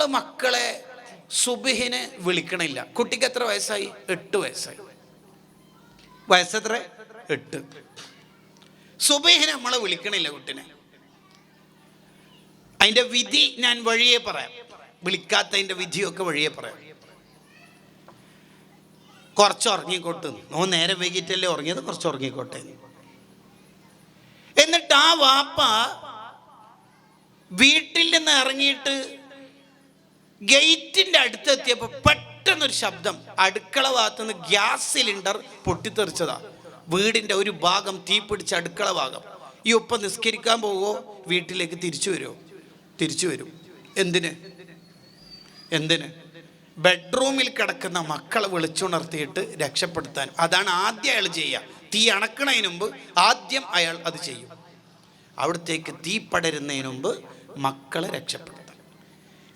നമ്മൾ മക്കളെ സുബിഹിന് വിളിക്കണില്ല. കുട്ടിക്ക് എത്ര വയസ്സായി? എട്ട് വയസ്സായി. വയസ്സെത്ര? എട്ട്. സുബിഹിന് നമ്മളെ വിളിക്കണില്ല കുട്ടിനെ. അതിന്റെ വിധി ഞാൻ വഴിയെ പറയാം. വിളിക്കാത്തതിന്റെ വിധിയൊക്കെ വഴിയെ പറയാം. കുറച്ച് ഉറങ്ങിക്കോട്ട്. നോ നേരെ വൈകിട്ടല്ലേ ഉറങ്ങിയത്? കുറച്ച് ഉറങ്ങിക്കോട്ടെ. എന്ന്. എന്നിട്ട് ആ വാപ്പ വീട്ടിൽ നിന്ന് ഇറങ്ങിയിട്ട് ഗേറ്റിന്റെ അടുത്തെത്തിയപ്പോൾ പെട്ടെന്നൊരു ശബ്ദം. അടുക്കള ഭാഗത്തുനിന്ന് ഗ്യാസ് സിലിണ്ടർ പൊട്ടിത്തെറിച്ചതാ. വീടിന്റെ ഒരു ഭാഗം തീ പിടിച്ച അടുക്കള ഭാഗം. ഈ ഒപ്പം നിസ്കരിക്കാൻ പോകുമോ വീട്ടിലേക്ക് തിരിച്ചു വരുമോ തിരിച്ചു വരും. എന്തിന്? എന്തിന്? ബെഡ്റൂമിൽ കിടക്കുന്ന മക്കളെ വിളിച്ചുണർത്തിയിട്ട് രക്ഷപ്പെടുത്താൻ. അതാണ് ആദ്യം അയാൾ ചെയ്യുക. തീ അണക്കണതിന് മുമ്പ് ആദ്യം അയാൾ അത് ചെയ്യും. അവിടത്തേക്ക് തീ പടരുന്നതിന് മുമ്പ് മക്കളെ രക്ഷപ്പെടുത്താൻ.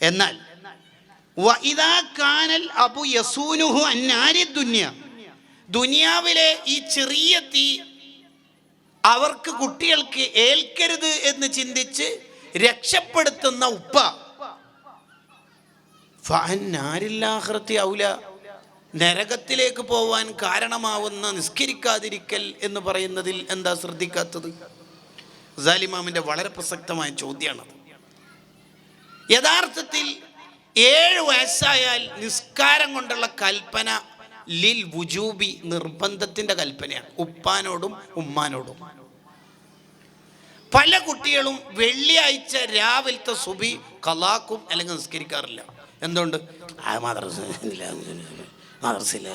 എന്നാൽ അബു യസൂനുഹു അന്നാരി ദുന്യ. ദുനിയാവിലെ ഈ ചെറിയ തീ അവർക്ക് കുട്ടികൾക്ക് ഏൽക്കരുത് എന്ന് ചിന്തിച്ച് രക്ഷപ്പെടുത്തുന്ന ഉപ്പ. ഫാനാരില്ലാഹൃത്തി ഔല. നരകത്തിലേക്ക് പോവാൻ കാരണമാവുന്ന നിസ്കരിക്കാതിരിക്കൽ എന്ന് പറയുന്നതിൽ എന്താ ശ്രദ്ധിക്കാത്തത്? സാലിമാമിന്റെ വളരെ പ്രസക്തമായ ചോദ്യമാണത്. യഥാർത്ഥത്തിൽ ഏഴ് വയസ്സായാൽ നിസ്കാരം കൊണ്ടുള്ള കൽപ്പന ലിൽ വുജൂബി നിർബന്ധത്തിന്റെ കൽപ്പനയാണ്. ഉപ്പാനോടും ഉമ്മാനോടും. പല കുട്ടികളും വെള്ളിയാഴ്ച രാവിലത്തെ സുബി കലാക്കും അല്ലെങ്കിൽ നിസ്കരിക്കാറില്ല. എന്തുകൊണ്ട്? ആ മദ്രസ മദ്രസില്ല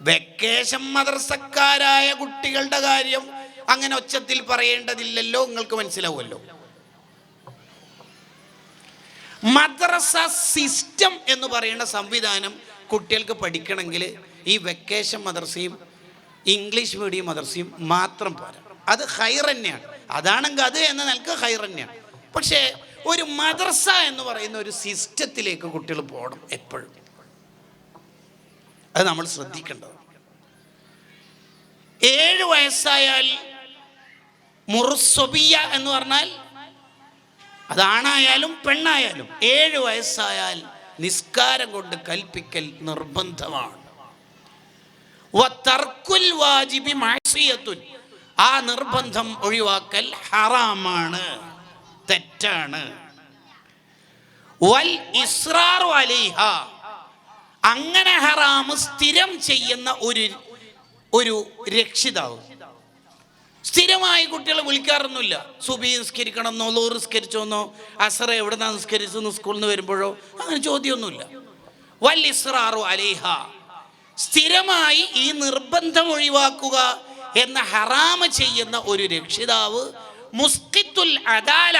വെക്കേഷൻ മദ്രസക്കാരായ കുട്ടികളുടെ കാര്യം അങ്ങനെ ഒച്ചത്തിൽ പറയേണ്ടതില്ലല്ലോ. നിങ്ങൾക്ക് മനസ്സിലാവുമല്ലോ. മദ്രസ സിസ്റ്റം എന്ന് പറയുന്ന സംവിധാനം കുട്ടികൾക്ക് പഠിക്കണമെങ്കിൽ ഈ വെക്കേഷൻ മദ്രസയും ഇംഗ്ലീഷ് മീഡിയം മദ്രസയും മാത്രം പോരാ. അത് ഹൈർ തന്നെയാണ്. അതാണെങ്കിൽ അത് എന്ന നിലയ്ക്ക് ഹൈർ തന്നെയാണ്. പക്ഷേ ഒരു മദ്രസ എന്ന് പറയുന്ന ഒരു സിസ്റ്റത്തിലേക്ക് കുട്ടികൾ പോകണം എപ്പോഴും. അത് നമ്മൾ ശ്രദ്ധിക്കേണ്ടത്. ഏഴ് വയസ്സായാൽ മുറുസൊബിയ എന്ന് പറഞ്ഞാൽ അതാണായാലും പെണ്ണായാലും ഏഴ് വയസ്സായാൽ നിസ്കാരം കൊണ്ട് കൽപ്പിക്കൽ നിർബന്ധമാണ്. വാജിബി. ആ നിർബന്ധം ഒഴിവാക്കൽ ഹറാമാണ് തെറ്റാണ്. വൽ അങ്ങനെ ഹറാമ് സ്ഥിരം ചെയ്യുന്ന ഒരു ഒരു രക്ഷിതാവ്. സ്ഥിരമായി കുട്ടികളെ വിളിക്കാറൊന്നുമില്ല. സുബി നിസ്കരിക്കണമെന്നോ ലോ നിസ്കരിച്ചോന്നോ അസറ എവിടെ നിന്നാണ് നിസ്കരിച്ചെന്ന് സ്കൂളിൽ നിന്ന് വരുമ്പോഴോ അങ്ങനെ ചോദ്യമൊന്നുമില്ല. വൽ ഇസ്രാറു അലേഹ. സ്ഥിരമായി ഈ നിർബന്ധം ഒഴിവാക്കുക എന്ന ഹറാമ ചെയ്യുന്ന ഒരു രക്ഷിതാവ് മുസ്കിത്തുൽ അദാല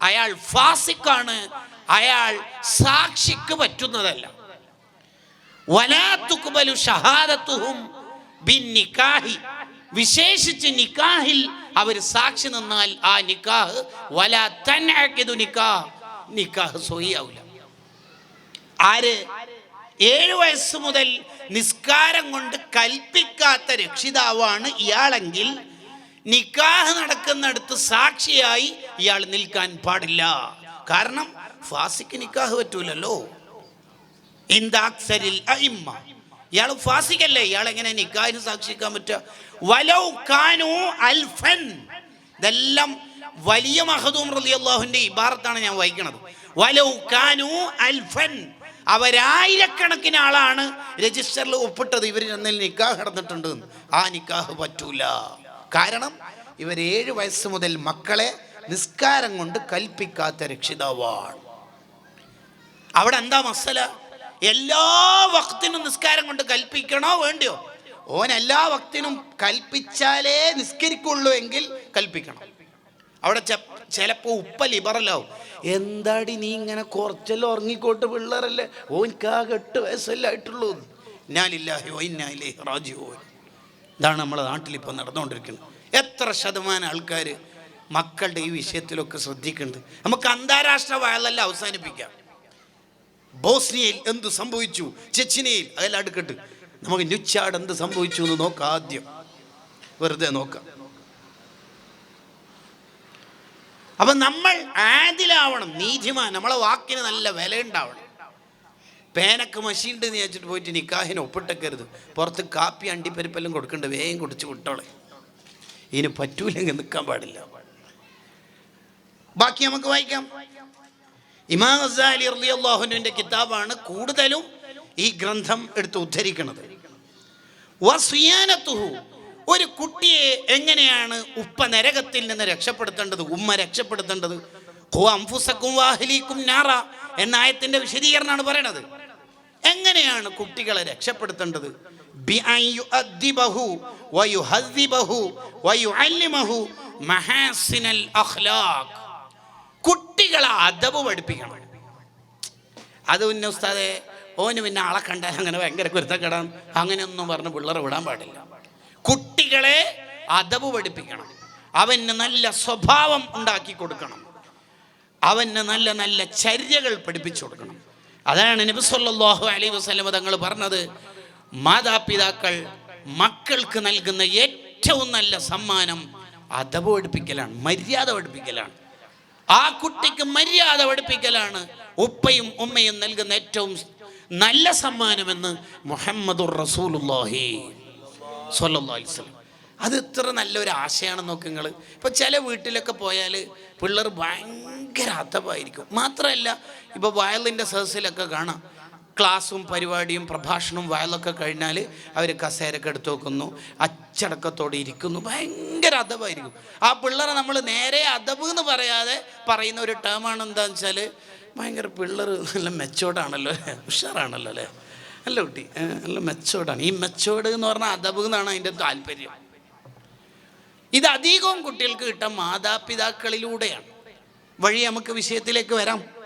അയാൾ ഫാസിക്കാണ് അയാൾ സാക്ഷിക്ക് പറ്റുന്നതല്ല. വലാത്തുക്കുബലു ഷഹാദത്തുഹും നിക്കാഹി. വിശേഷിച്ച് നിക്കാഹിൽ അവർ സാക്ഷി നിന്നാൽ ആ നിക്കാഹ് വല തൻഅഖിദു നിക്കാഹ്. നിക്കാഹ് സഹിയാവില്ല ആര്? ഏഴു വയസ്സ് മുതൽ നിസ്കാരം കൊണ്ട് കൽപ്പിക്കാത്ത രക്ഷിതാവാണ് ഇയാളെങ്കിൽ നിക്കാഹ് നടക്കുന്നിടത്ത് സാക്ഷിയായി ഇയാൾ നിൽക്കാൻ പാടില്ല. കാരണം ഫാസിക്ക് നിക്കാഹ് പറ്റൂലല്ലോ. ഇന്ദാക്സരിൽ അഇമ്മ. ഇയാൾ ഫാസിക്കല്ലേ ഇയാൾ എങ്ങനെ നിക്കാഹിന് സാക്ഷിക്കാൻ പറ്റുക? വലൗ കാനു അൽഫൻ. ഇതെല്ലാം വലിയ മഹദൂം റളിയല്ലാഹുവിന്റെ ഇബാറത്താണ് ഞാൻ വായിക്കണത് വലൗ കാനു അൽഫൻ. അവരായിരക്കണക്കിന് ആളാണ് രജിസ്റ്ററിൽ ഒപ്പിട്ടത്. ഇവർ എന്നിൽ നിക്കാഹ് നടന്നിട്ടുണ്ട് ആ നിക്കാഹ് പറ്റൂല. കാരണം ഇവർ ഏഴ് വയസ്സ് മുതൽ മക്കളെ നിസ്കാരം കൊണ്ട് കൽപ്പിക്കാത്ത രക്ഷിതാവാണ്. അവിടെ എന്താ മസല? എല്ലാ വക്തിനും നിസ്കാരം കൊണ്ട് കൽപ്പിക്കണോ വേണ്ടിയോ? ഓൻ എല്ലാ വക്തിനും കൽപ്പിച്ചാലേ നിസ്കരിക്കുള്ളൂ എങ്കിൽ കൽപ്പിക്കണം. അവിടെ ചിലപ്പോൾ ഉപ്പ ലിബറലാവും. എന്താടി നീ ഇങ്ങനെ കുറച്ചെല്ലാം ഉറങ്ങിക്കോട്ട് പിള്ളേരല്ലേ? ഓൻക്കാകെ എട്ട് വയസ്സല്ലേ ആയിട്ടുള്ളൂ. ഞാനില്ലാഹി ഓയിന്നായില്ലേ റാജിയോ ഇതാണ് നമ്മുടെ നാട്ടിൽ ഇപ്പോൾ നടന്നുകൊണ്ടിരിക്കുന്നത്. എത്ര ശതമാനം ആൾക്കാർ മക്കളുടെ ഈ വിഷയത്തിലൊക്കെ ശ്രദ്ധിക്കുന്നുണ്ട്. നമുക്ക് അന്താരാഷ്ട്ര വയലല്ല അവസാനിപ്പിക്കാം. ബോസ്നിയയിൽ എന്ത് സംഭവിച്ചു? ചെച്ചിനയിൽ. അതെല്ലാം അടുക്കട്ട്. നമുക്ക് ന്യൂച്ചാട് എന്ത് സംഭവിച്ചു എന്ന് നോക്കാം ആദ്യം. വെറുതെ നോക്കാം. അപ്പം നമ്മൾ ആദിലാവണം നീതിമാൻ. നമ്മളെ വാക്കിന് നല്ല വില ഉണ്ടാവണം പേനക്ക് മഷീണ്ട് എന്ന് വെച്ചിട്ട് പോയിട്ട് നിക്കാഹിന് ഒപ്പിട്ടക്കരുത്. പുറത്ത് കാപ്പി അണ്ടിപ്പരിപ്പെല്ലാം കൊടുക്കണ്ട. വേഗം കുടിച്ച് വിട്ടോളെ. ഇതിന് പറ്റൂലെങ്കിൽ നിൽക്കാൻ പാടില്ല. ബാക്കി നമുക്ക് വായിക്കാം. ഇമാം ഗസാലി റളിയല്ലാഹുവിന്റെ കിതാബാണ് കൂടുതലും ഈ ഗ്രന്ഥം എടുത്ത് ഉദ്ധരിക്കുന്നത്. വസിയാനത്തുഹു ഒരു കുട്ടിയെ എങ്ങനെയാണ് ഉപ്പ നരകത്തിൽ നിന്ന് രക്ഷപ്പെടുത്തേണ്ടത് ഉമ്മ രക്ഷപ്പെടുത്തേണ്ടത്? ഹോ അംഫുസക്കും വാഹലിക്കും നാറ എന്ന ആയത്തിന്റെ വിശദീകരണമാണ് പറയണത്. എങ്ങനെയാണ് കുട്ടികളെ രക്ഷപ്പെടുത്തേണ്ടത്? വയുഹദ്ദിബഹു വയുഅല്ലിമഹു മഹാസിനൽ അഖ്ലാഖ്. കുട്ടികളെ അദബ് പഠിപ്പിക്കണം. അത് പിന്നെ ഉസ്താദെ ഓന് പിന്നെ ആളെ കണ്ടാൽ അങ്ങനെ ഭയങ്കര കുരുത്തക്കെടാം അങ്ങനെയൊന്നും പറഞ്ഞ് പിള്ളേരെ വിടാൻ പാടില്ല. കുട്ടികളെ അദബ് പഠിപ്പിക്കണം. അവന് നല്ല സ്വഭാവം ഉണ്ടാക്കി കൊടുക്കണം. അവന് നല്ല നല്ല ചര്യകൾ പഠിപ്പിച്ചു കൊടുക്കണം. അതാണ് നബി സല്ലല്ലാഹു അലൈഹി വസല്ലം തങ്ങൾ പറഞ്ഞത്. മാതാപിതാക്കൾ മക്കൾക്ക് നൽകുന്ന ഏറ്റവും നല്ല സമ്മാനം അദബ് പഠിപ്പിക്കലാണ് മര്യാദ പഠിപ്പിക്കലാണ്. ആ കുട്ടിക്ക് മര്യാദ പഠിപ്പിക്കലാണ് ഉപ്പയും ഉമ്മയും നൽകുന്ന ഏറ്റവും നല്ല സമ്മാനമെന്ന് മുഹമ്മദുർ അലൈഹി വസല്ലം. അത് ഇത്ര നല്ലൊരു ആശയമാണെന്ന് നോക്ക് നിങ്ങൾ ഇപ്പോൾ ചില വീട്ടിലൊക്കെ പോയാൽ പിള്ളേർ ഭയങ്കര അഥവായിരിക്കും മാത്രമല്ല ഇപ്പോൾ വയലിന്റെ സഹസിലൊക്കെ കാണാം. ക്ലാസ്സും പരിപാടിയും പ്രഭാഷണവും വയലൊക്കെ കഴിഞ്ഞാൽ അവർ കസേരക്കെ എടുത്ത് വെക്കുന്നു. അച്ചടക്കത്തോടെ ഇരിക്കുന്നു. ഭയങ്കര അഥവായിരിക്കും ആ പിള്ളേരെ നമ്മൾ നേരെ അഥവ് എന്ന് പറയാതെ പറയുന്ന ഒരു ടേമാണ് എന്താണെന്ന് വെച്ചാൽ ഭയങ്കര പിള്ളേർ നല്ല മെച്ചോർഡാണല്ലോ അല്ലേ? ഉഷാറാണല്ലോ അല്ലേ? അല്ല കുട്ടി നല്ല മെച്ചോർഡാണ് ഈ മെച്ചോർഡ് എന്ന് പറഞ്ഞാൽ അദബ് എന്നാണ് അതിന്റെ താല്പര്യം. ഇത് അധികവും കുട്ടികൾക്ക് കിട്ടാൻ മാതാപിതാക്കളിലൂടെയാണ്. വഴി നമുക്ക് വിഷയത്തിലേക്ക് വരാം.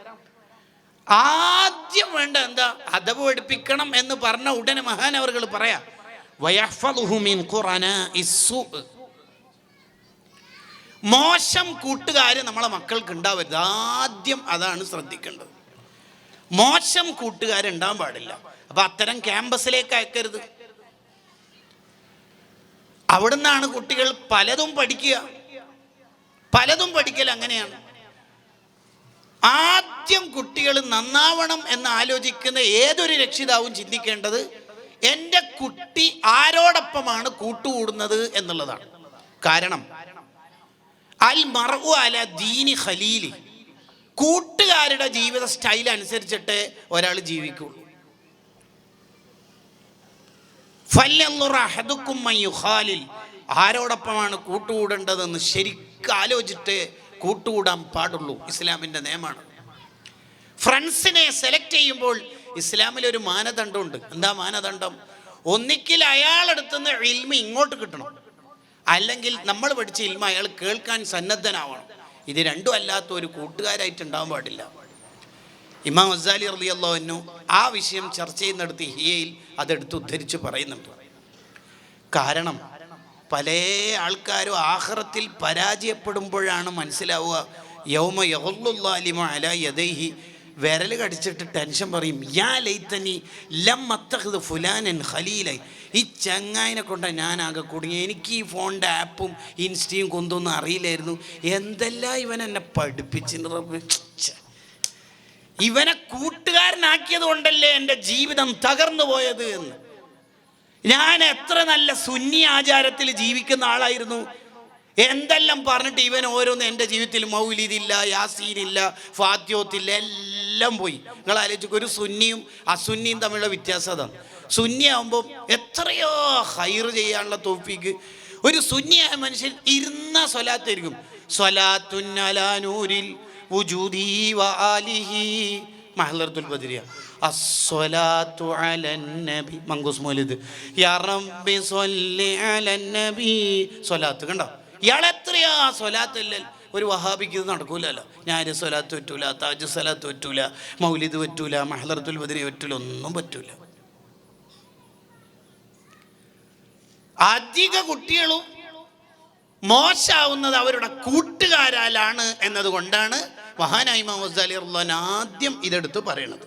ആദ്യം വേണ്ട എന്താ? അദബ് പഠിപ്പിക്കണം എന്ന് പറഞ്ഞ ഉടനെ മഹാനവറുകൾ പറയാ. മോശം കൂട്ടുകാർ നമ്മളെ മക്കൾക്ക് ഉണ്ടാവരുത്. ആദ്യം അതാണ് ശ്രദ്ധിക്കേണ്ടത്. മോശം കൂട്ടുകാരുണ്ടാവാൻ പാടില്ല. അപ്പൊ അത്തരം ക്യാമ്പസിലേക്ക് അയക്കരുത്. അവിടുന്നാണ് കുട്ടികൾ പലതും പഠിക്കുക. പലതും പഠിക്കൽ അങ്ങനെയാണ്. ആദ്യം കുട്ടികൾ നന്നാവണം എന്ന് ആലോചിക്കുന്ന ഏതൊരു രക്ഷിതാവും ചിന്തിക്കേണ്ടത് എന്റെ കുട്ടി ആരോടൊപ്പമാണ് കൂട്ടുകൂടുന്നത് എന്നുള്ളതാണ്. കാരണം അൽ മറു അല ദീനി ഖലീലി. കൂട്ടുകാരുടെ ജീവിത സ്റ്റൈൽ അനുസരിച്ചിട്ട് ഒരാൾ ജീവിക്കുള്ളൂ. ആരോടൊപ്പമാണ് കൂട്ടുകൂടേണ്ടതെന്ന് ശരിക്കും ആലോചിച്ചിട്ട് കൂട്ടുകൂടാൻ പാടുള്ളൂ. ഇസ്ലാമിന്റെ നിയമമാണ്. ഫ്രണ്ട്സിനെ സെലക്ട് ചെയ്യുമ്പോൾ ഇസ്ലാമിൽ ഒരു മാനദണ്ഡമുണ്ട്. എന്താ മാനദണ്ഡം? ഒന്നിക്കിൽ അയാളെടുത്തുനിന്ന് ഇൽമ ഇങ്ങോട്ട് കിട്ടണം. അല്ലെങ്കിൽ നമ്മൾ പഠിച്ച ഇൽമ അയാൾ കേൾക്കാൻ സന്നദ്ധനാവണം. ഇത് രണ്ടും അല്ലാത്ത ഒരു കൂട്ടുകാരായിട്ട് ഉണ്ടാവാൻ പാടില്ല. ഇമാം അസാലി റളിയല്ലാഹു ആ വിഷയം ചർച്ച ചെയ്യുന്നിടത്ത് ഹിയയിൽ അതെടുത്ത് ഉദ്ധരിച്ച് പറയുന്നുണ്ട്. കാരണം പല ആൾക്കാരും ആഹ്റത്തിൽ പരാജയപ്പെടുമ്പോഴാണ് മനസ്സിലാവുക. യൗമ യഹുല്ലാലിമ അല യദൈഹി. വിരൽ കടിച്ചിട്ട് ടെൻഷൻ പറയും യാ ലൈത്തനി ലം അത്തഹദ് ഫുലാനൻ ഖലീലായി ഈ ചങ്ങായിനെ കൊണ്ട് ഞാനാകെ കുടുങ്ങി എനിക്ക് ഈ ഫോണിന്റെ ആപ്പും ഇൻസ്റ്റയും കൊന്തൊന്നും അറിയില്ലായിരുന്നു. എന്തെല്ലാം ഇവൻ എന്നെ പഠിപ്പിച്ചിട്ട് റബ്ബേ. ഇവനെ കൂട്ടുകാരനാക്കിയത് കൊണ്ടല്ലേ എന്റെ ജീവിതം തകർന്നു പോയത് എന്ന്. ഞാൻ എത്ര നല്ല സുന്നി ആചാരത്തിൽ ജീവിക്കുന്ന ആളായിരുന്നു. എന്തെല്ലാം പറഞ്ഞിട്ട് ഇവൻ ഓരോന്ന് എന്റെ ജീവിതത്തിൽ മൗലിദില്ല യാസീനില്ല ഫാദ്യോത്തില്ല എല്ലാം പോയി. നിങ്ങൾ ആലോചിക്കും ഒരു സുന്നിയും അസുന്നിയും തമ്മിലുള്ള വ്യത്യാസം അതാണ്. സുന്നി എത്രയോ ഹൈർ ചെയ്യാനുള്ള തോഫിക്ക്. ഒരു സുന്നിയായ മനുഷ്യൻ ഇരുന്ന സ്വലാത്തായിരിക്കും. സ്വലാത്തുന്നൂരിൽ മഹ്ലർത്തുൽ ബദരിയ. അസ്സലാത്തു അലന്നബി മൗലിദ് യാ റബ്ബി സ്വല്ലി അലൻ നബി. സ്വലാത്ത് കണ്ടോ? ഇയാൾ എത്രയാ ഒരു വഹാബിക്ക് ഇത് നടക്കൂലല്ലോ. ഞാൻ സ്വലാത്ത് പറ്റൂല താജ് സ്വലാത്ത് പറ്റൂല മൗലിദ് പറ്റൂല മഹദർത്തുൽ ബദിനെ പറ്റൂല ഒന്നും പറ്റൂല. അധിക കുട്ടികളും മോശാവുന്നത് അവരുടെ കൂട്ടുകാരാലാണ് എന്നതുകൊണ്ടാണ് മഹാനായി മുഹമ്മദ് അലി ആദ്യം ഇതെടുത്ത് പറയണത്.